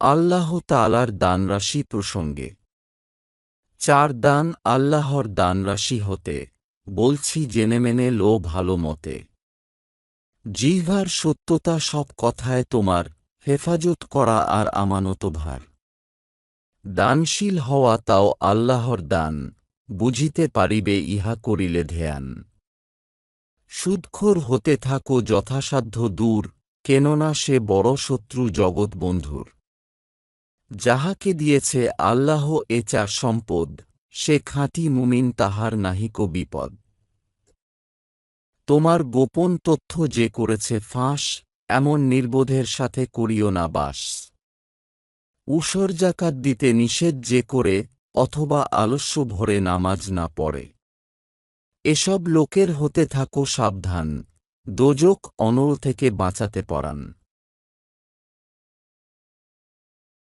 আল্লাহ তালার দানরাশি প্রসঙ্গে। চার দান আল্লাহর দানরাশি হতে, বলছি জেনে মেনে লো ভালো মতে। জিহ্বার সত্যতা সব কথায় তোমার হেফাজত করা আর আমানত ভার। দানশীল হওয়া তাও আল্লাহর দান, বুঝিতে পারিবে ইহা করিলে ধ্যান। সুদখোর হতে থাকো যথাসাধ্য দূর, কেননা সে বড় শত্রু জগৎ বন্ধুর যাহাকে দিয়েছে আল্লাহ এ চার সম্পদ, সে খাঁটি মুমিন তাহার নাহিক বিপদ। তোমার গোপন তথ্য যে করেছে ফাঁস, এমন নির্বোধের সাথে করিও না বাস। উসর জাকাত দিতে নিষেধ যে করে, অথবা আলস্য ভরে নামাজ না পড়ে। এসব লোকের হতে থাকো সাবধান, দোজক অনল থেকে বাঁচাতে পরান